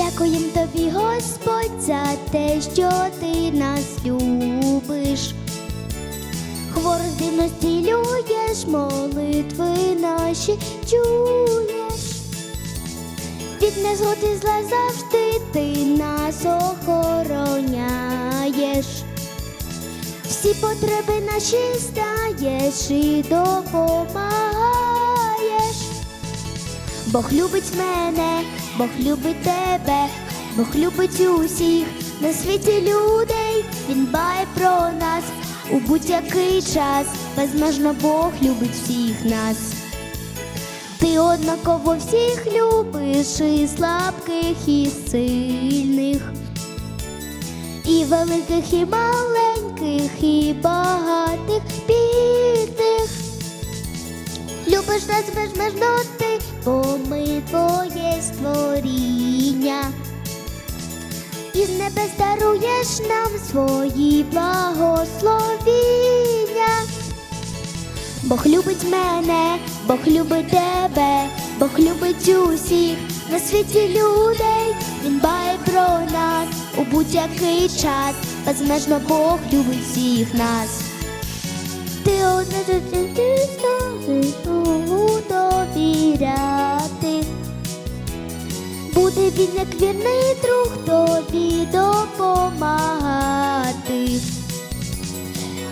Дякуєм тобі, Господь, за те, що ти нас любиш. Хворих дивно зцілюєш, молитви наші чуєш. Від незгоди зла завжди ти нас охороняєш. Всі потреби наші знаєш і допомагаєш. Бог любить мене, Бог любить тебе, Бог любить усіх на світі людей. Він дбає про нас у будь-який час. Безмежно Бог любить всіх нас. Ти однаково всіх любиш, і слабких, і сильних, і великих, і маленьких, і багатих, бідних. Любиш нас безмежно ти, бо ми твоє створіння. Із небес даруєш нам свої благословіння. Бог любить мене, Бог любить тебе, Бог любить усіх на світі людей. Він дбає про нас у будь-який час. Безмежно Бог любить всіх нас. Ти одне ти знову довіряти. Як вірний друг тобі допомагати.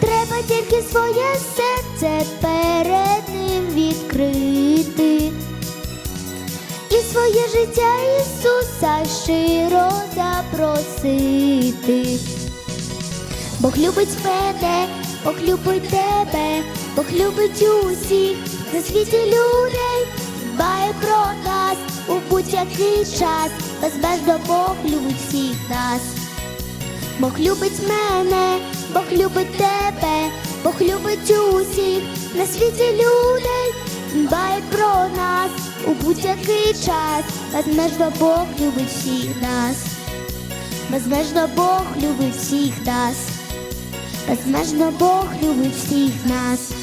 Треба тільки своє серце перед ним відкрити. І своє життя Ісуса щиро запросити. Бог любить мене, Бог любить тебе, Бог любить усіх на світі людей, дбає про нас у будь-який час, безмежно Бог любить всіх нас. Бог любить мене, Бог любить тебе, Бог любить усіх на світі людей, дбає про нас у будь-який час, безмежно Бог любить всіх нас. Безмежно Бог любить всіх нас. Безмежно Бог любить всіх нас.